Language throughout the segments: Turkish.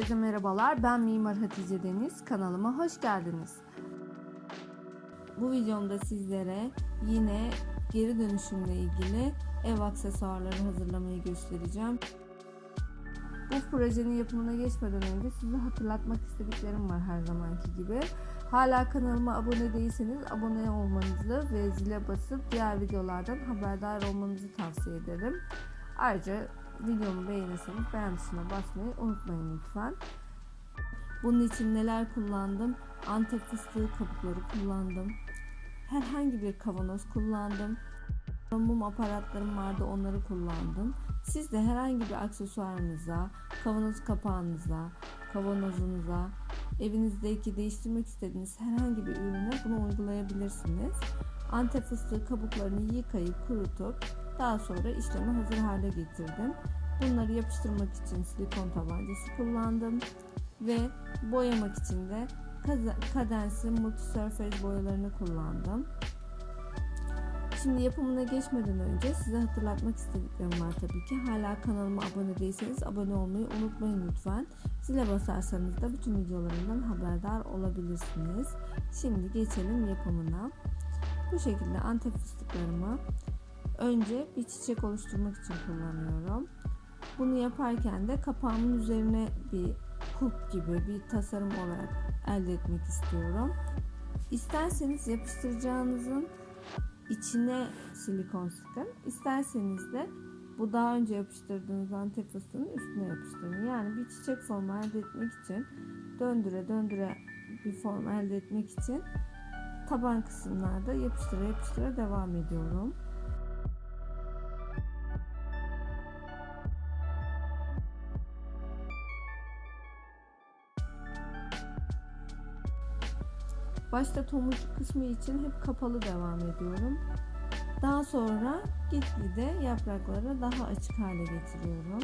Herkese merhabalar. Ben Mimar Hatice Deniz. Kanalıma hoş geldiniz. Bu videomda sizlere yine geri dönüşümle ilgili ev aksesuarları hazırlamayı göstereceğim. Bu projenin yapımına geçmeden önce size hatırlatmak istediklerim var her zamanki gibi. Hala kanalıma abone değilseniz abone olmanızı ve zile basıp diğer videolardan haberdar olmanızı tavsiye ederim. Ayrıca videomu beğenirseniz beğen tuşuna basmayı unutmayın lütfen. Bunun için neler kullandım? Antep fıstığı kabukları kullandım. Herhangi bir kavanoz kullandım. Mum aparatlarım vardı onları kullandım. Siz de herhangi bir aksesuarınıza, kavanoz kapağınıza, kavanozunuza, evinizdeki değiştirmek istediğiniz herhangi bir ürüne bunu uygulayabilirsiniz. Antep fıstığı kabuklarını yıkayıp kurutup daha sonra işleme hazır hale getirdim. Bunları yapıştırmak için silikon tabancası kullandım ve boyamak için de Cadence'in Multisurface boyalarını kullandım. Şimdi yapımına geçmeden önce size hatırlatmak istediklerim var tabii ki. Hala kanalıma abone değilseniz abone olmayı unutmayın lütfen. Zile basarsanız da bütün videolarımdan haberdar olabilirsiniz. Şimdi geçelim yapımına. Bu şekilde antep fıstıklarımı önce bir çiçek oluşturmak için kullanıyorum. Bunu yaparken de kapağımın üzerine bir kulp gibi bir tasarım olarak elde etmek istiyorum. İsterseniz yapıştıracağınızın içine silikon sıkın. İsterseniz de bu daha önce yapıştırdığınız antep fıstığının üstüne yapıştırın. Yani bir çiçek formu elde etmek için döndüre döndüre bir form elde etmek için taban kısımlarda yapıştıra yapıştıra devam ediyorum. Başta tomurcuk kısmı için hep kapalı devam ediyorum. Daha sonra gitgide yaprakları daha açık hale getiriyorum.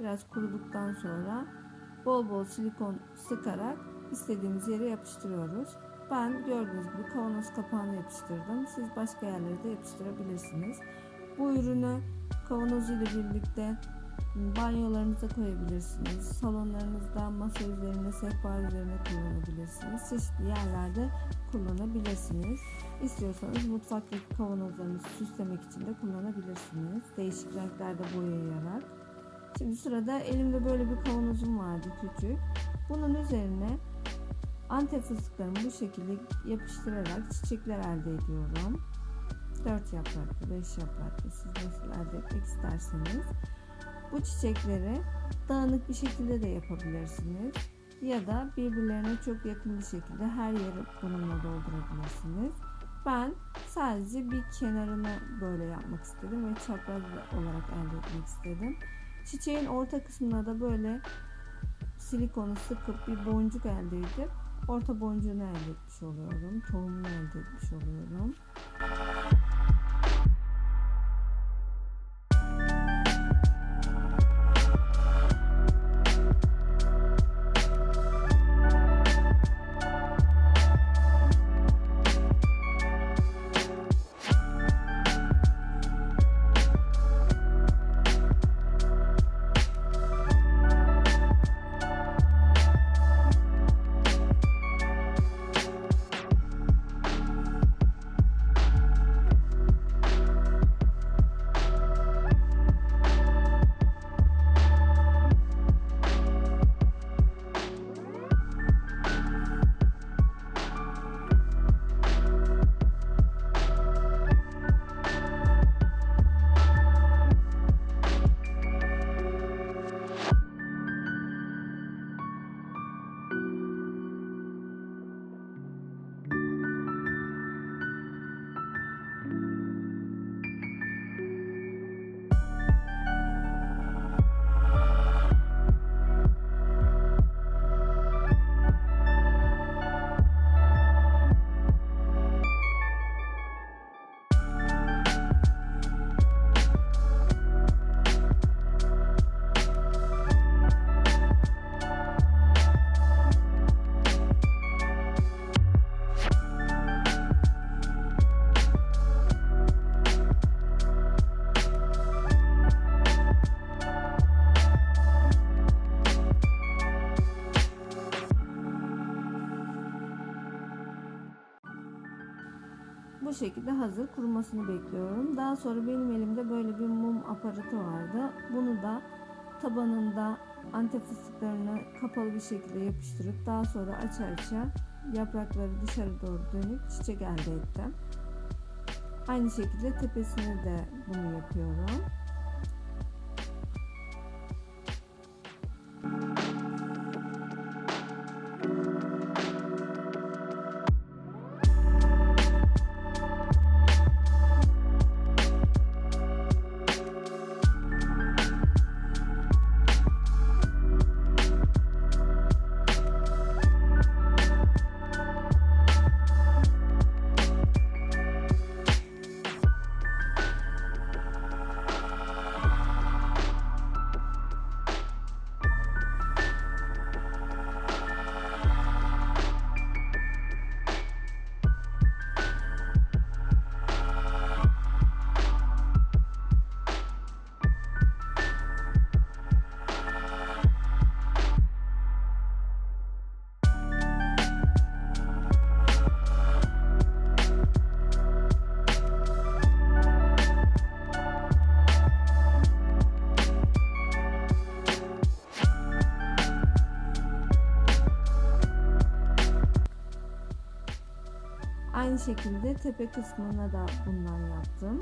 Yaptıktan sonra bol bol silikon sıkarak istediğimiz yere yapıştırıyoruz. Ben gördüğünüz gibi kavanoz kapağına yapıştırdım. Siz başka yerlere de yapıştırabilirsiniz. Bu ürünü kavanoz ile birlikte banyolarınıza koyabilirsiniz. Salonlarınızda masa üzerine, sehpa üzerine kullanabilirsiniz. Çeşitli yerlerde kullanabilirsiniz. İstiyorsanız mutfaktaki kavanozlarınızı süslemek için de kullanabilirsiniz. Değişik renklerde boyayarak. Şimdi sırada elimde böyle bir kavanozum vardı küçük. Bunun üzerine antep fıstıklarımı bu şekilde yapıştırarak çiçekler elde ediyorum. 4 yapraklı, 5 yapraklı siz nasıl elde etmek isterseniz. Bu çiçekleri dağınık bir şekilde de yapabilirsiniz. Ya da birbirlerine çok yakın bir şekilde her yeri bununla doldurabilirsiniz. Ben sadece bir kenarını böyle yapmak istedim ve çapraz olarak elde etmek istedim. Çiçeğin orta kısmına da böyle silikonu sıkıp bir boncuk elde edip orta boncuğunu elde etmiş oluyorum. Tohumunu elde etmiş oluyorum. Şekilde hazır kurumasını bekliyorum. Daha sonra benim elimde böyle bir mum aparatı vardı. Bunu da tabanında antep fıstıklarını kapalı bir şekilde yapıştırıp daha sonra aça aça yaprakları dışarı doğru dönük çiçek elde ettim. Aynı şekilde tepesine de bunu yapıyorum. Şekilde tepe kısmına da bundan yaptım.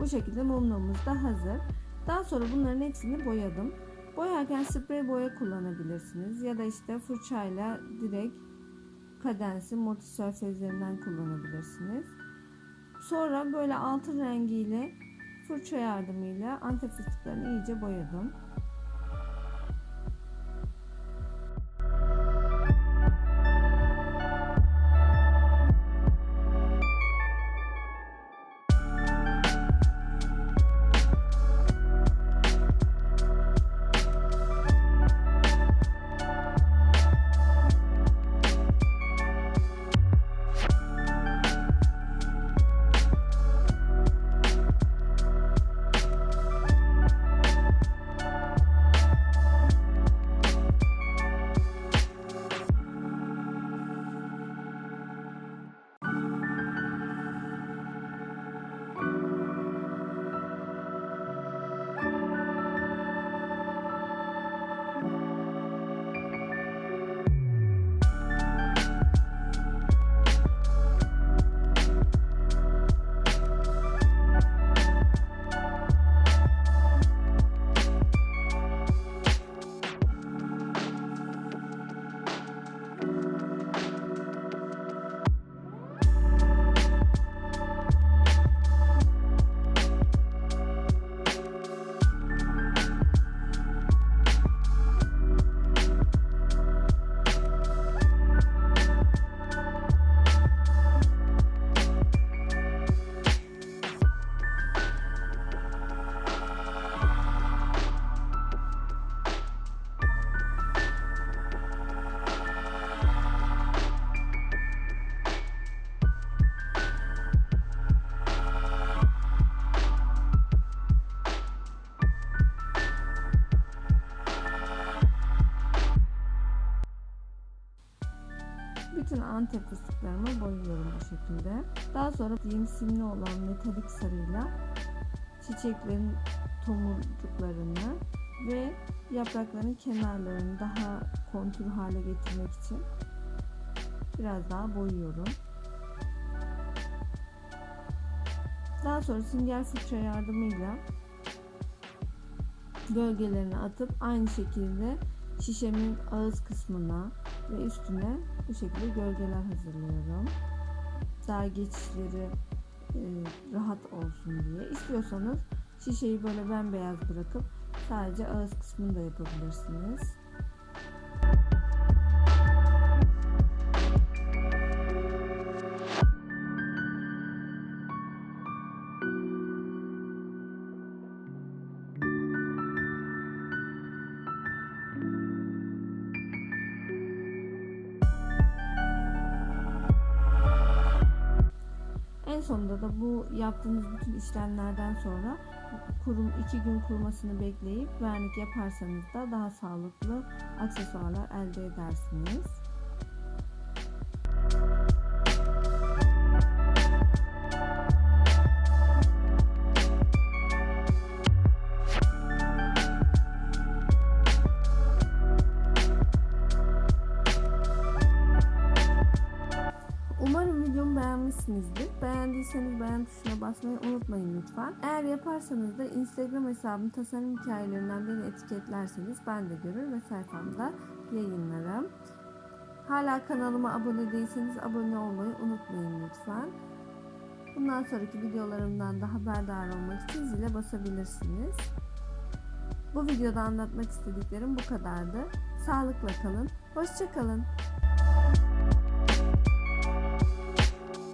Bu şekilde mumluğumuz da hazır. Daha sonra bunların hepsini boyadım. Boyarken sprey boya kullanabilirsiniz ya da işte fırçayla direkt kadensi multi surface üzerinden kullanabilirsiniz. Sonra böyle altın rengiyle fırça yardımıyla antep iyice boyadım. Antep fıstıklarımı boyuyorum bu şekilde. Daha sonra simli olan metalik sarıyla çiçeklerin tomurcuklarını ve yaprakların kenarlarını daha kontür hale getirmek için biraz daha boyuyorum. Daha sonra sünger fırça yardımıyla gölgelerini atıp aynı şekilde şişemin ağız kısmına ve üstüne bu şekilde gölgeler hazırlıyorum. Daha geçişleri e, rahat olsun diye. İstiyorsanız şişeyi böyle bembeyaz bırakıp sadece ağız kısmını da yapabilirsiniz. Da bu yaptığınız bütün işlemlerden sonra kurum iki gün kurumasını bekleyip vernik yaparsanız da daha sağlıklı aksesuarlar elde edersiniz. Basmayı unutmayın lütfen. Eğer yaparsanız da Instagram hesabım tasarım hikayelerinden beni etiketlerseniz ben de görür ve sayfamda yayınlarım. Hala kanalıma abone değilseniz abone olmayı unutmayın lütfen. Bundan sonraki videolarımdan da haberdar olmak için zile basabilirsiniz. Bu videoda anlatmak istediklerim bu kadardı. Sağlıkla kalın, hoşça kalın.